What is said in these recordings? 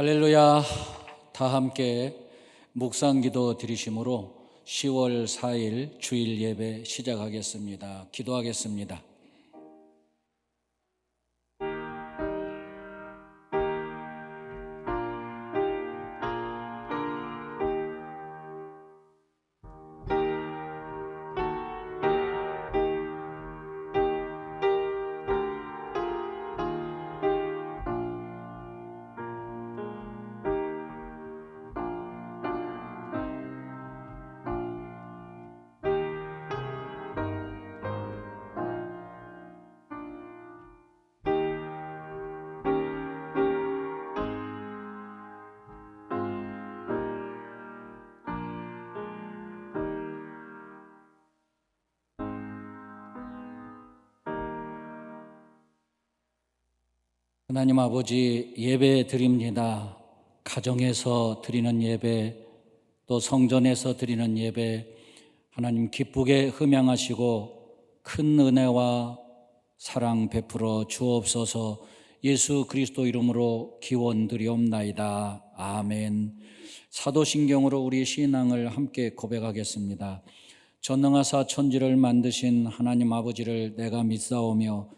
할렐루야. 다 함께 묵상 기도 드리심으로 10월 4일 주일 예배 시작하겠습니다. 기도하겠습니다. 하나님 아버지 예배 드립니다. 가정에서 드리는 예배, 또 성전에서 드리는 예배, 하나님 기쁘게 흠양하시고 큰 은혜와 사랑 베풀어 주옵소서 예수 그리스도 이름으로 기원 드리옵나이다. 아멘. 사도신경으로 우리 신앙을 함께 고백하겠습니다. 전능하사 천지를 만드신 하나님 아버지를 내가 믿사오며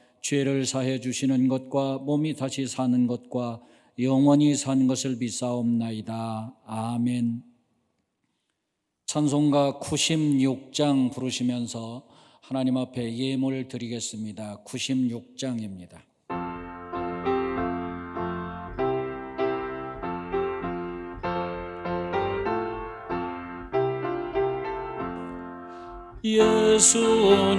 죄를 사해 주시는 것과 몸이 다시 사는 것과 영원히 사는 것을 믿사옵나이다. 아멘. 찬송가 96장 부르시면서 하나님 앞에 예물 드리겠습니다. 96장입니다. 예수님은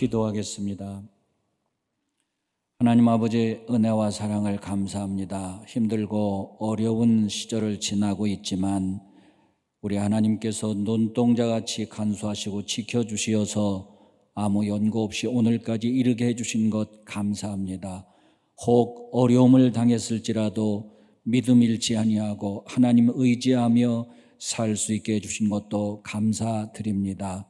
기도하겠습니다. 하나님 아버지 은혜와 사랑을 감사합니다. 힘들고 어려운 시절을 지나고 있지만 우리 하나님께서 눈동자같이 간수하시고 지켜주시어서 아무 연고 없이 오늘까지 이르게 해주신 것 감사합니다. 혹 어려움을 당했을지라도 믿음 잃지 아니하고 하나님 의지하며 살 수 있게 해주신 것도 감사드립니다.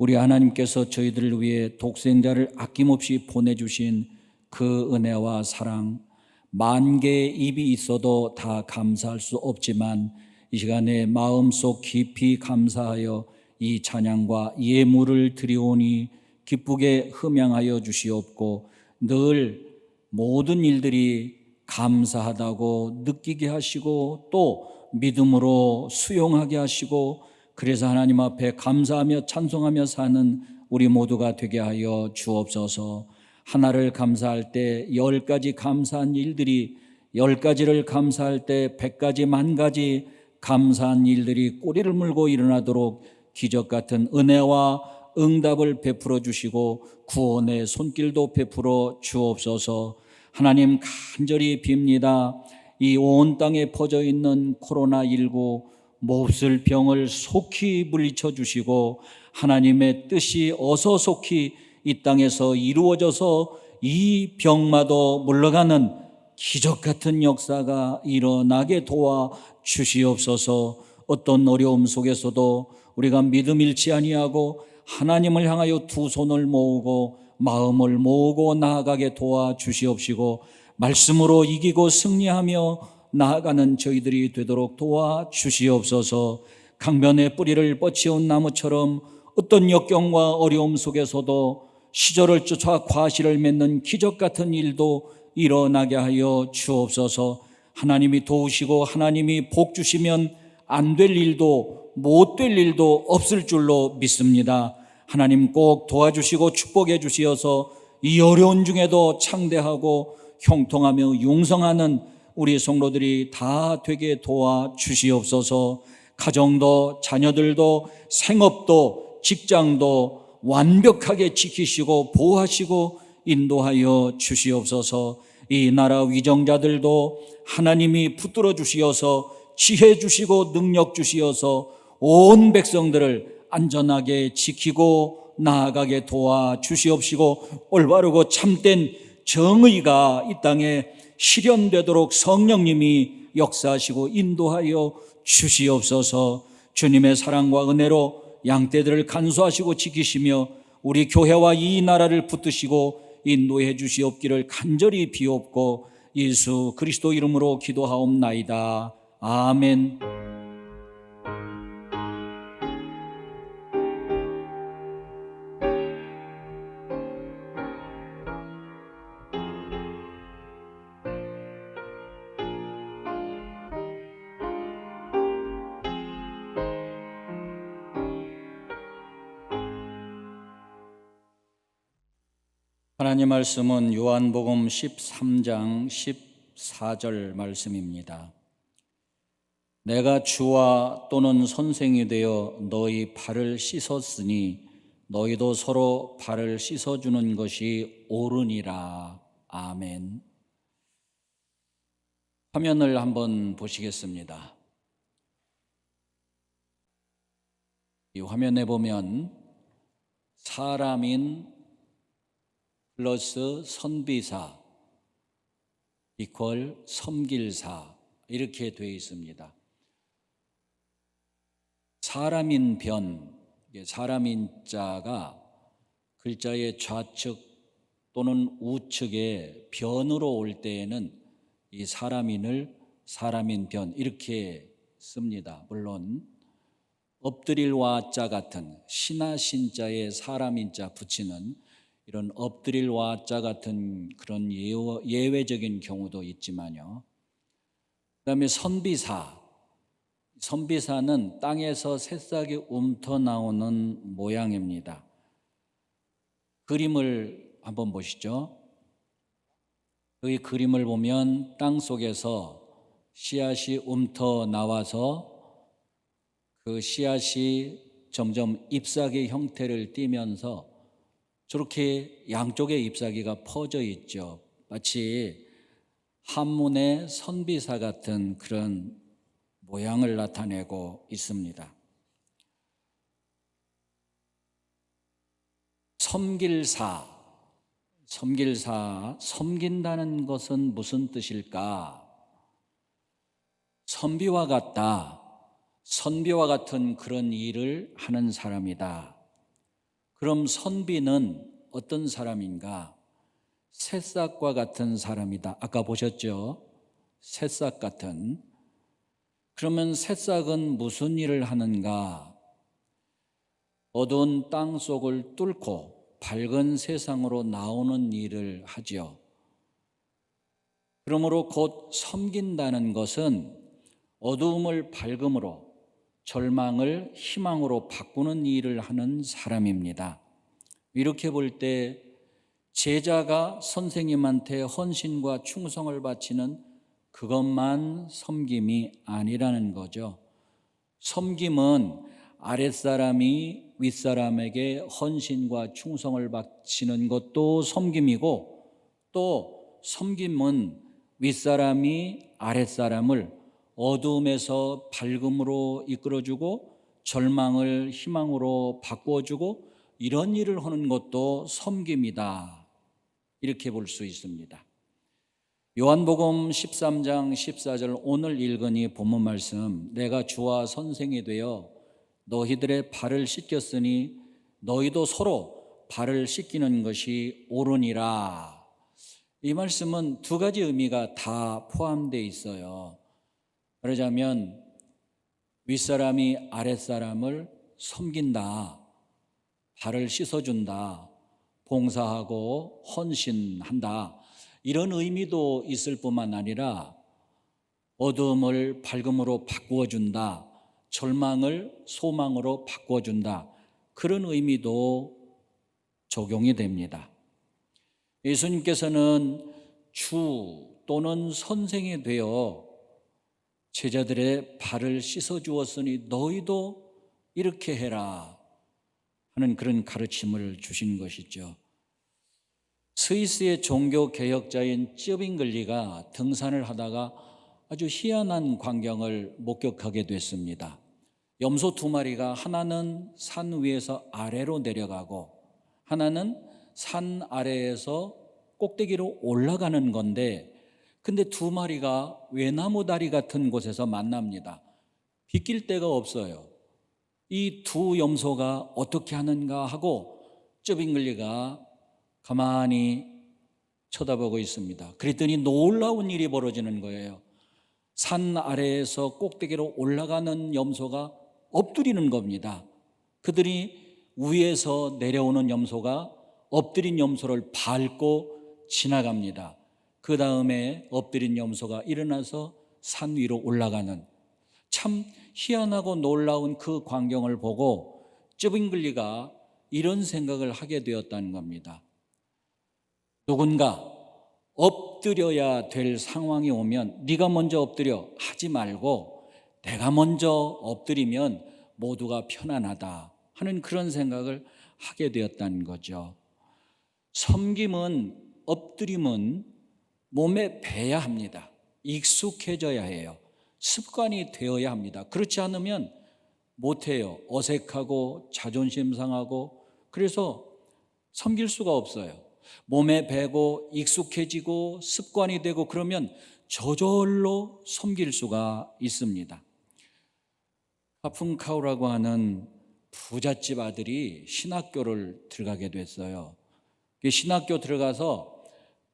우리 하나님께서 저희들을 위해 독생자를 아낌없이 보내주신 그 은혜와 사랑, 만 개의 입이 있어도 다 감사할 수 없지만 이 시간에 마음속 깊이 감사하여 이 찬양과 예물을 드리오니 기쁘게 흠양하여 주시옵고 늘 모든 일들이 감사하다고 느끼게 하시고 또 믿음으로 수용하게 하시고 그래서 하나님 앞에 감사하며 찬송하며 사는 우리 모두가 되게 하여 주옵소서. 하나를 감사할 때 열 가지 감사한 일들이 열 가지를 감사할 때 백 가지 만 가지 감사한 일들이 꼬리를 물고 일어나도록 기적 같은 은혜와 응답을 베풀어 주시고 구원의 손길도 베풀어 주옵소서. 하나님 간절히 빕니다. 이 온 땅에 퍼져 있는 코로나19 몹쓸 병을 속히 물리쳐 주시고 하나님의 뜻이 어서 속히 이 땅에서 이루어져서 이 병마도 물러가는 기적 같은 역사가 일어나게 도와 주시옵소서. 어떤 어려움 속에서도 우리가 믿음 잃지 아니하고 하나님을 향하여 두 손을 모으고 마음을 모으고 나아가게 도와 주시옵시고 말씀으로 이기고 승리하며 나아가는 저희들이 되도록 도와 주시옵소서. 강변의 뿌리를 뻗치온 나무처럼 어떤 역경과 어려움 속에서도 시절을 쫓아 과실을 맺는 기적 같은 일도 일어나게 하여 주옵소서. 하나님이 도우시고 하나님이 복 주시면 안 될 일도 못 될 일도 없을 줄로 믿습니다. 하나님 꼭 도와주시고 축복해 주시어서 이 어려운 중에도 창대하고 형통하며 융성하는 우리 성도들이 다 되게 도와 주시옵소서. 가정도 자녀들도 생업도 직장도 완벽하게 지키시고 보호하시고 인도하여 주시옵소서. 이 나라 위정자들도 하나님이 붙들어 주시어서 지혜 주시고 능력 주시어서 온 백성들을 안전하게 지키고 나아가게 도와 주시옵시고 올바르고 참된 정의가 이 땅에 실현되도록 성령님이 역사하시고 인도하여 주시옵소서 주님의 사랑과 은혜로 양떼들을 간수하시고 지키시며 우리 교회와 이 나라를 붙드시고 인도해 주시옵기를 간절히 비옵고 예수 그리스도 이름으로 기도하옵나이다. 아멘. 하나님 말씀은 요한복음 13장 14절 말씀입니다. 내가 주와 또는 선생이 되어 너희 발을 씻었으니 너희도 서로 발을 씻어주는 것이 옳으니라. 아멘. 화면을 한번 보시겠습니다. 이 화면에 보면 사람인 플러스 선비사 이퀄 섬길사 이렇게 되어 있습니다. 사람인 변, 사람인 자가 글자의 좌측 또는 우측에 변으로 올 때에는 이 사람인을 사람인 변 이렇게 씁니다. 물론 엎드릴 와자 같은 신하 신자에 사람인 자 붙이는 이런 엎드릴 와자 같은 그런 예외적인 경우도 있지만요. 그다음에 선비사 선비사는 땅에서 새싹이 움터 나오는 모양입니다. 그림을 한번 보시죠. 여기 그림을 보면 땅 속에서 씨앗이 움터 나와서 그 씨앗이 점점 잎사귀 형태를 띠면서 저렇게 양쪽에 잎사귀가 퍼져 있죠. 마치 한문의 선비사 같은 그런 모양을 나타내고 있습니다. 섬길사, 섬길사, 섬긴다는 것은 무슨 뜻일까? 선비와 같다. 선비와 같은 그런 일을 하는 사람이다. 그럼 선비는 어떤 사람인가? 새싹과 같은 사람이다. 아까 보셨죠? 새싹 같은. 그러면 새싹은 무슨 일을 하는가? 어두운 땅 속을 뚫고 밝은 세상으로 나오는 일을 하지요. 그러므로 곧 섬긴다는 것은 어두움을 밝음으로 절망을 희망으로 바꾸는 일을 하는 사람입니다. 이렇게 볼 때 제자가 선생님한테 헌신과 충성을 바치는 그것만 섬김이 아니라는 거죠. 섬김은 아랫사람이 윗사람에게 헌신과 충성을 바치는 것도 섬김이고 또 섬김은 윗사람이 아랫사람을 어두움에서 밝음으로 이끌어주고 절망을 희망으로 바꾸어주고 이런 일을 하는 것도 섬김이다. 이렇게 볼 수 있습니다. 요한복음 13장 14절 오늘 읽으니 본문 말씀 내가 주와 선생이 되어 너희들의 발을 씻겼으니 너희도 서로 발을 씻기는 것이 옳으니라. 이 말씀은 두 가지 의미가 다 포함되어 있어요. 그러자면 윗사람이 아랫사람을 섬긴다. 발을 씻어준다. 봉사하고 헌신한다. 이런 의미도 있을 뿐만 아니라 어둠을 밝음으로 바꾸어 준다. 절망을 소망으로 바꾸어 준다. 그런 의미도 적용이 됩니다. 예수님께서는 주 또는 선생이 되어 제자들의 발을 씻어 주었으니 너희도 이렇게 해라 하는 그런 가르침을 주신 것이죠. 스위스의 종교 개혁자인 쩌빙글리가 등산을 하다가 아주 희한한 광경을 목격하게 됐습니다. 염소 두 마리가 하나는 산 위에서 아래로 내려가고 하나는 산 아래에서 꼭대기로 올라가는 건데 근데 두 마리가 외나무 다리 같은 곳에서 만납니다. 비낄 데가 없어요. 이 두 염소가 어떻게 하는가 하고 쩌빙글리가 가만히 쳐다보고 있습니다. 그랬더니 놀라운 일이 벌어지는 거예요. 산 아래에서 꼭대기로 올라가는 염소가 엎드리는 겁니다. 그들이 위에서 내려오는 염소가 엎드린 염소를 밟고 지나갑니다. 그 다음에 엎드린 염소가 일어나서 산 위로 올라가는 참 희한하고 놀라운 그 광경을 보고 쩌빙글리가 이런 생각을 하게 되었다는 겁니다. 누군가 엎드려야 될 상황이 오면 네가 먼저 엎드려 하지 말고 내가 먼저 엎드리면 모두가 편안하다 하는 그런 생각을 하게 되었다는 거죠. 섬김은 엎드림은 몸에 배야 합니다. 익숙해져야 해요. 습관이 되어야 합니다. 그렇지 않으면 못해요. 어색하고 자존심 상하고 그래서 섬길 수가 없어요. 몸에 배고 익숙해지고 습관이 되고 그러면 저절로 섬길 수가 있습니다. 카푼카우라고 하는 부잣집 아들이 신학교를 들어가게 됐어요. 그 신학교 들어가서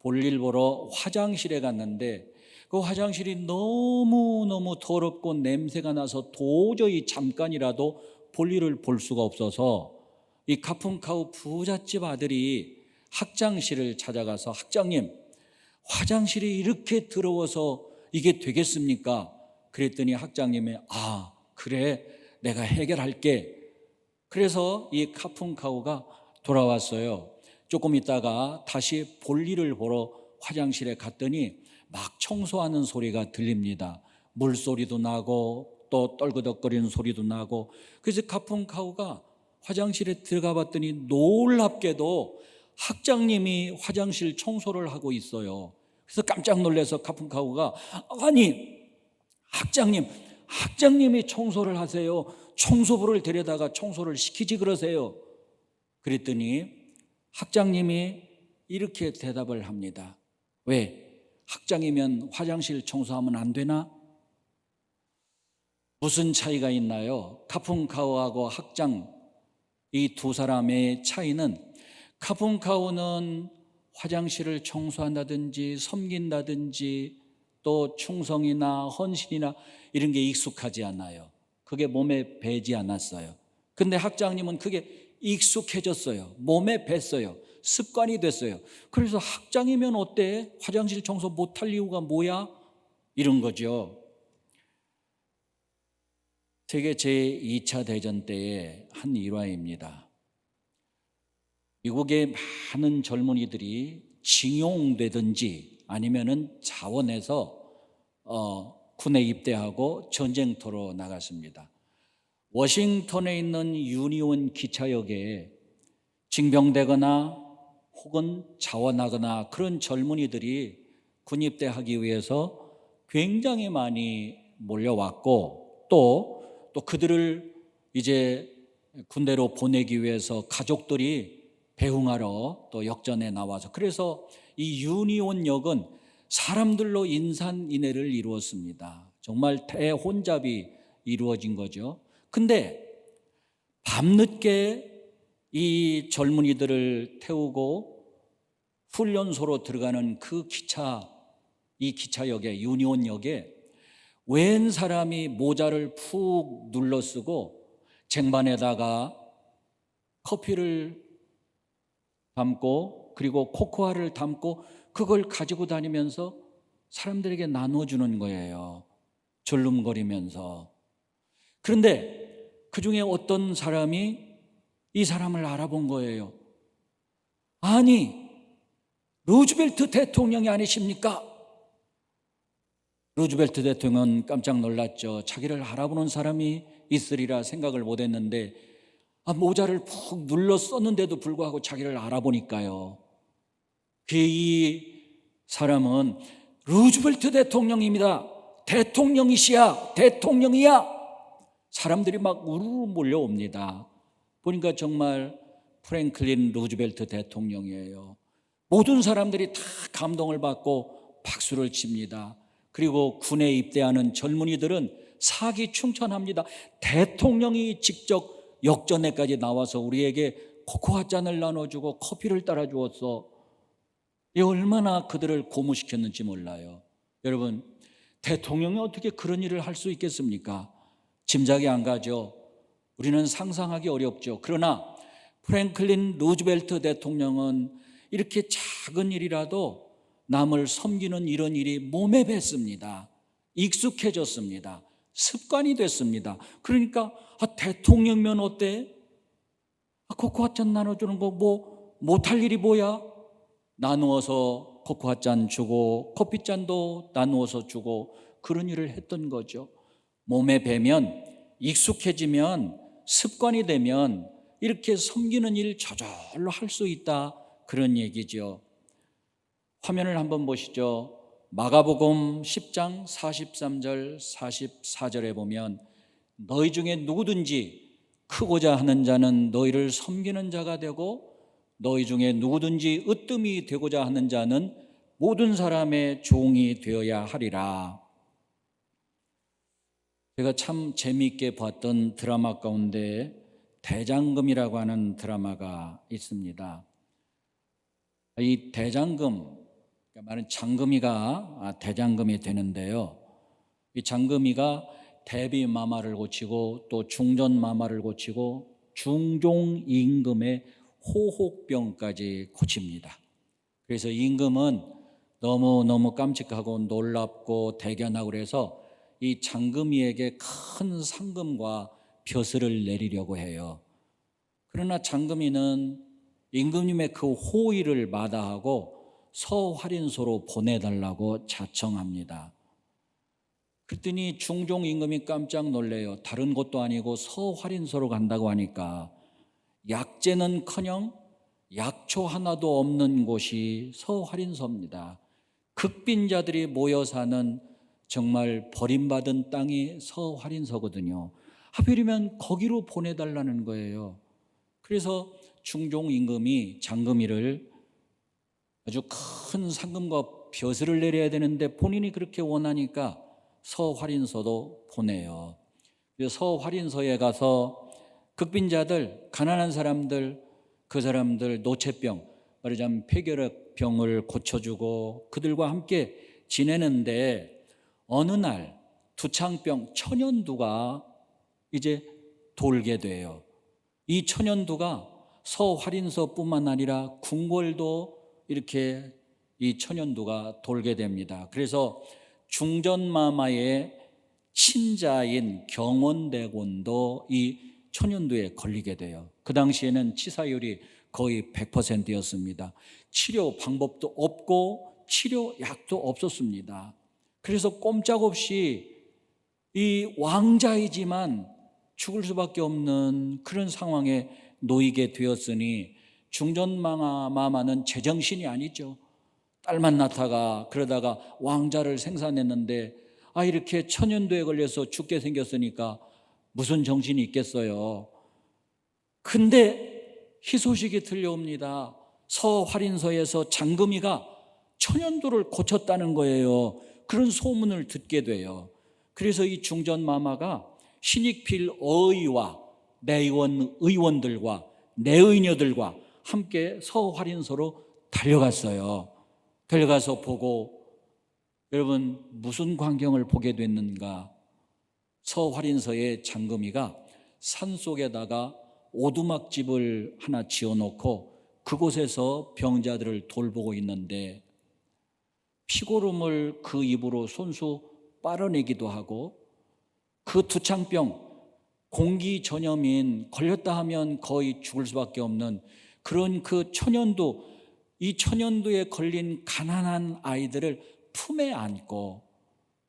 볼일 보러 화장실에 갔는데 그 화장실이 너무너무 더럽고 냄새가 나서 도저히 잠깐이라도 볼일을 볼 수가 없어서 이 카푼카우 부잣집 아들이 학장실을 찾아가서 학장님 화장실이 이렇게 더러워서 이게 되겠습니까? 그랬더니 학장님이 아 그래 내가 해결할게 그래서 이 카푼카우가 돌아왔어요 조금 있다가 다시 볼일을 보러 화장실에 갔더니 막 청소하는 소리가 들립니다 물소리도 나고 또 떨그덕거리는 소리도 나고 그래서 카푼카우가 화장실에 들어가 봤더니 놀랍게도 학장님이 화장실 청소를 하고 있어요. 그래서 깜짝 놀라서 카푼카우가 아니 학장님 학장님이 청소를 하세요. 청소부를 데려다가 청소를 시키지 그러세요. 그랬더니 학장님이 이렇게 대답을 합니다. 왜? 학장이면 화장실 청소하면 안 되나? 무슨 차이가 있나요? 카푼카우하고 학장 이 두 사람의 차이는 카pun카우는 화장실을 청소한다든지 섬긴다든지 또 충성이나 헌신이나 이런 게 익숙하지 않아요. 그게 몸에 배지 않았어요. 근데 학장님은 그게 익숙해졌어요. 몸에 뱄어요. 습관이 됐어요. 그래서 학장이면 어때? 화장실 청소 못할 이유가 뭐야? 이런 거죠. 세계 제2차 대전 때의 한 일화입니다. 미국의 많은 젊은이들이 징용되든지 아니면은 자원해서 어, 군에 입대하고 전쟁터로 나갔습니다. 워싱턴에 있는 유니온 기차역에 징병되거나 혹은 자원하거나 그런 젊은이들이 군입대하기 위해서 굉장히 많이 몰려왔고 또, 또 그들을 이제 군대로 보내기 위해서 가족들이 배웅하러 또 역전에 나와서 그래서 이 유니온 역은 사람들로 인산인해를 이루었습니다. 정말 대혼잡이 이루어진 거죠. 근데 밤늦게 이 젊은이들을 태우고 훈련소로 들어가는 그 기차, 이 기차역에, 유니온역에 웬 사람이 모자를 푹 눌러 쓰고 쟁반에다가 커피를 담고 그리고 코코아를 담고 그걸 가지고 다니면서 사람들에게 나눠주는 거예요. 졸름거리면서. 그런데 그 중에 어떤 사람이 이 사람을 알아본 거예요. 아니, 루즈벨트 대통령이 아니십니까? 루즈벨트 대통령은 깜짝 놀랐죠. 자기를 알아보는 사람이 있으리라 생각을 못 했는데, 아, 모자를 푹 눌러 썼는데도 불구하고 자기를 알아보니까요. 그 이 사람은 루즈벨트 대통령입니다. 대통령이시야, 대통령이야. 사람들이 막 우르르 몰려옵니다. 보니까 정말 프랭클린 루즈벨트 대통령이에요. 모든 사람들이 다 감동을 받고 박수를 칩니다. 그리고 군에 입대하는 젊은이들은 사기 충천합니다. 대통령이 직접 역전에까지 나와서 우리에게 코코아 잔을 나눠주고 커피를 따라주었어. 이 얼마나 그들을 고무시켰는지 몰라요. 여러분, 대통령이 어떻게 그런 일을 할 수 있겠습니까? 짐작이 안 가죠. 우리는 상상하기 어렵죠. 그러나 프랭클린 루즈벨트 대통령은 이렇게 작은 일이라도 남을 섬기는 이런 일이 몸에 뱄습니다. 익숙해졌습니다. 습관이 됐습니다. 그러니까 아, 대통령면 어때? 아, 코코아 잔 나눠주는 거 뭐 못할 일이 뭐야? 나누어서 코코아 잔 주고 커피 잔도 나누어서 주고 그런 일을 했던 거죠. 몸에 배면 익숙해지면 습관이 되면 이렇게 섬기는 일 저절로 할 수 있다 그런 얘기죠. 화면을 한번 보시죠. 마가복음 10장 43절 44절에 보면 너희 중에 누구든지 크고자 하는 자는 너희를 섬기는 자가 되고 너희 중에 누구든지 으뜸이 되고자 하는 자는 모든 사람의 종이 되어야 하리라. 제가 참 재미있게 봤던 드라마 가운데 대장금이라고 하는 드라마가 있습니다. 이 대장금, 그러니까 말은 장금이가 대장금이 되는데요. 이 장금이가 대비 마마를 고치고 또 중전 마마를 고치고 중종 임금의 호흡병까지 고칩니다. 그래서 임금은 너무너무 깜찍하고 놀랍고 대견하고 그래서 이 장금이에게 큰 상금과 벼슬을 내리려고 해요. 그러나 장금이는 임금님의 그 호의를 마다하고 서활인소로 보내달라고 자청합니다. 그랬더니 중종 임금이 깜짝 놀래요. 다른 곳도 아니고 서활인소로 간다고 하니까 약재는커녕 약초 하나도 없는 곳이 서활인서입니다. 극빈자들이 모여 사는 정말 버림받은 땅이 서활인서거든요. 하필이면 거기로 보내달라는 거예요. 그래서 중종 임금이 장금이를 아주 큰 상금과 벼슬을 내려야 되는데 본인이 그렇게 원하니까 서활인서도 보내요. 서활인서에 가서 극빈자들, 가난한 사람들, 그 사람들 노체병, 말하자면 폐결핵병을 고쳐주고 그들과 함께 지내는데 어느 날 두창병 천연두가 이제 돌게 돼요. 이 천연두가 서활인서뿐만 아니라 궁궐도 이렇게 이 천연두가 돌게 됩니다. 그래서 중전마마의 친자인 경원대군도 이 천연두에 걸리게 돼요. 그 당시에는 치사율이 거의 100%였습니다. 치료 방법도 없고 치료약도 없었습니다. 그래서 꼼짝없이 이 왕자이지만 죽을 수밖에 없는 그런 상황에 놓이게 되었으니 중전마마는 제정신이 아니죠. 딸만 낳다가 그러다가 왕자를 생산했는데 아 이렇게 천연두에 걸려서 죽게 생겼으니까 무슨 정신이 있겠어요. 근데 희소식이 들려옵니다. 서활인서에서 장금이가 천연두를 고쳤다는 거예요. 그런 소문을 듣게 돼요. 그래서 이 중전 마마가 신익필 어의와 내의원 의원들과 내의녀들과 함께 서활인서로 달려갔어요. 달려가서 보고 여러분 무슨 광경을 보게 됐는가? 서활인서의 장금이가 산 속에다가 오두막집을 하나 지어놓고 그곳에서 병자들을 돌보고 있는데 피고름을 그 입으로 손수 빨아내기도 하고 그 두창병 공기 전염인 걸렸다 하면 거의 죽을 수밖에 없는 그런 그 천연두 이 천연두에 걸린 가난한 아이들을 품에 안고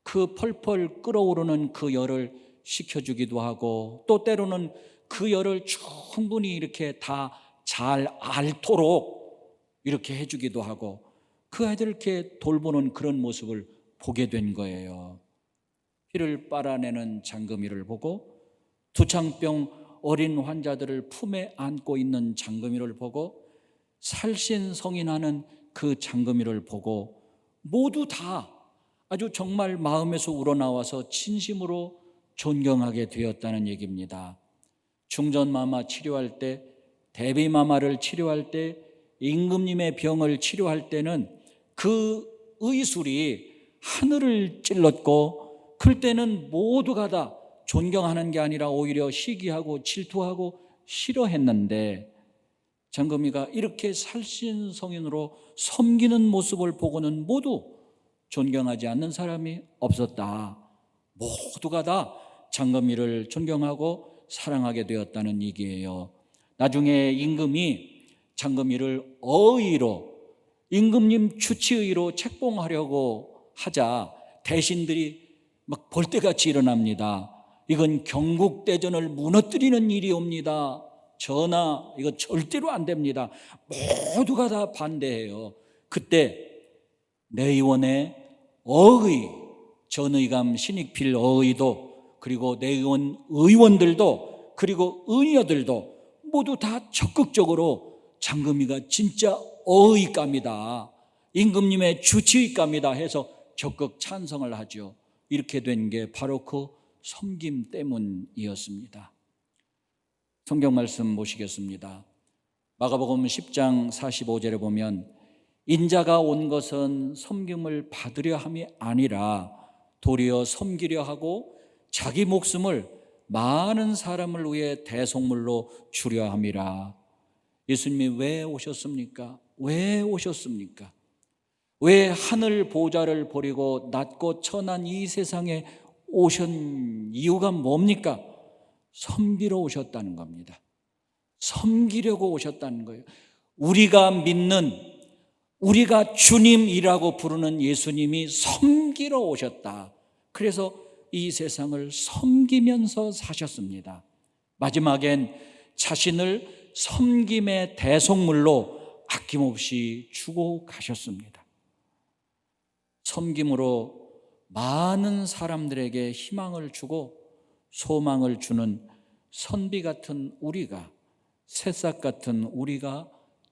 그 펄펄 끓어오르는 그 열을 식혀주기도 하고 또 때로는 그 열을 충분히 이렇게 다 잘 앓도록 이렇게 해주기도 하고 그 아이들을 이렇게 돌보는 그런 모습을 보게 된 거예요. 피를 빨아내는 장금이를 보고 두창병 어린 환자들을 품에 안고 있는 장금이를 보고 살신 성인하는 그 장금이를 보고 모두 다 아주 정말 마음에서 우러나와서 진심으로 존경하게 되었다는 얘기입니다. 중전마마 치료할 때, 대비마마를 치료할 때, 임금님의 병을 치료할 때는 그 의술이 하늘을 찔렀고, 클 때는 모두가 다 존경하는 게 아니라 오히려 시기하고 질투하고 싫어했는데, 장금이가 이렇게 살신 성인으로 섬기는 모습을 보고는 모두 존경하지 않는 사람이 없었다. 모두가 다 장금이를 존경하고 사랑하게 되었다는 얘기예요. 나중에 임금이 장금이를 어의로 임금님 주치의로 책봉하려고 하자 대신들이 막 벌떼같이 일어납니다. 이건 경국대전을 무너뜨리는 일이옵니다. 전하, 이거 절대로 안 됩니다. 모두가 다 반대해요. 그때 내의원의 어의, 전의감 신익필 어의도 그리고 내의원 의원들도 그리고 의녀들도 모두 다 적극적으로 장금이가 진짜 어의감이다. 임금님의 주치의감이다 해서 적극 찬성을 하죠. 이렇게 된 게 바로 그 섬김 때문이었습니다. 성경 말씀 보시겠습니다. 마가복음 10장 45절에 보면 인자가 온 것은 섬김을 받으려 함이 아니라 도리어 섬기려 하고 자기 목숨을 많은 사람을 위해 대속물로 주려 함이라. 예수님이 왜 오셨습니까? 왜 오셨습니까? 왜 하늘 보좌를 버리고 낮고 천한 이 세상에 오신 이유가 뭡니까? 섬기러 오셨다는 겁니다. 섬기려고 오셨다는 거예요. 우리가 믿는 우리가 주님이라고 부르는 예수님이 섬기러 오셨다. 그래서 이 세상을 섬기면서 사셨습니다. 마지막엔 자신을 섬김의 대속물로 아낌없이 주고 가셨습니다. 섬김으로 많은 사람들에게 희망을 주고 소망을 주는 선비 같은 우리가 새싹 같은 우리가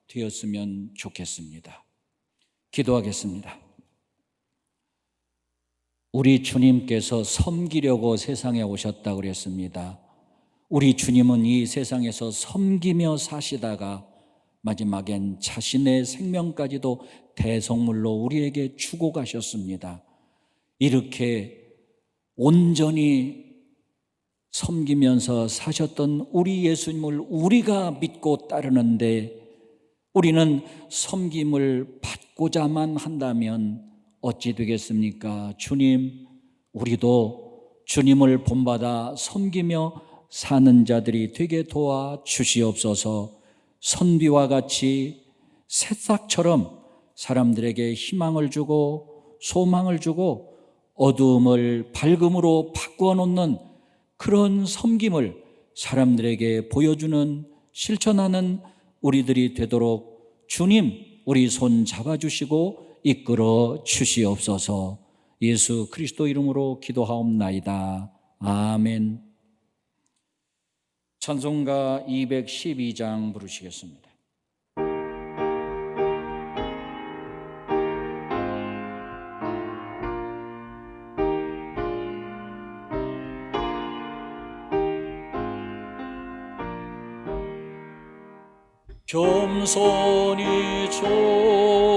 되었으면 좋겠습니다. 기도하겠습니다. 우리 주님께서 섬기려고 세상에 오셨다고 그랬습니다. 우리 주님은 이 세상에서 섬기며 사시다가 마지막엔 자신의 생명까지도 대성물로 우리에게 주고 가셨습니다. 이렇게 온전히 섬기면서 사셨던 우리 예수님을 우리가 믿고 따르는데 우리는 섬김을 받고자만 한다면 어찌 되겠습니까? 주님, 우리도 주님을 본받아 섬기며 사는 자들이 되게 도와 주시옵소서 선비와 같이 새싹처럼 사람들에게 희망을 주고 소망을 주고 어두움을 밝음으로 바꾸어 놓는 그런 섬김을 사람들에게 보여주는 실천하는 우리들이 되도록 주님 우리 손 잡아주시고 이끌어 주시옵소서 예수 그리스도 이름으로 기도하옵나이다. 아멘. 찬송가 212장 부르시겠습니다. 겸손히 주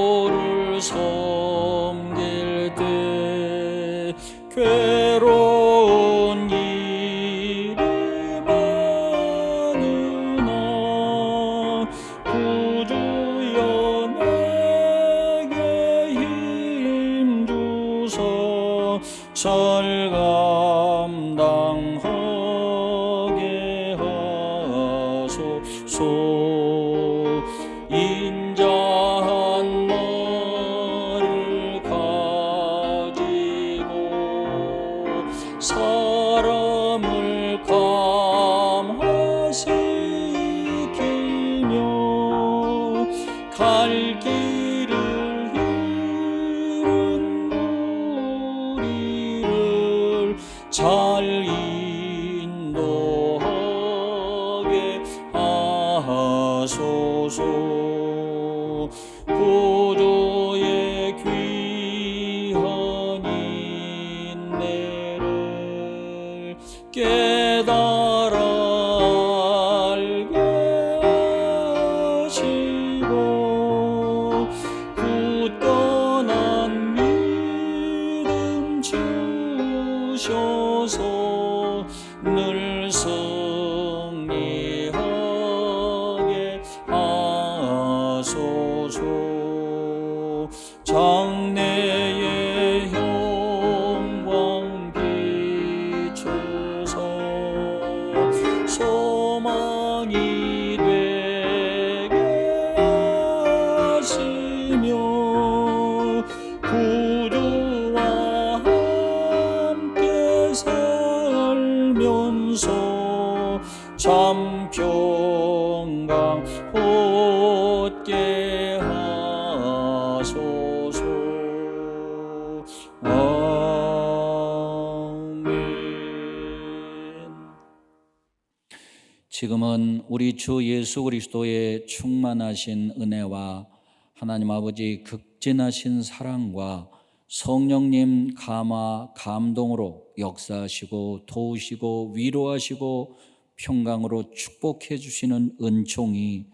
지금은 우리 주 예수 그리스도의 충만하신 은혜와 하나님 아버지 극진하신 사랑과 성령님 감화 감동으로 역사하시고 도우시고 위로하시고 평강으로 축복해 주시는 은총이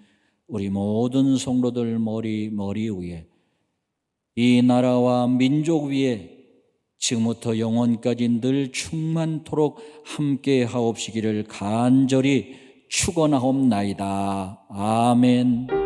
우리 모든 성도들 머리 머리 위에 이 나라와 민족 위에 지금부터 영원까지 늘 충만토록 함께 하옵시기를 간절히 축원하옵나이다. 아멘.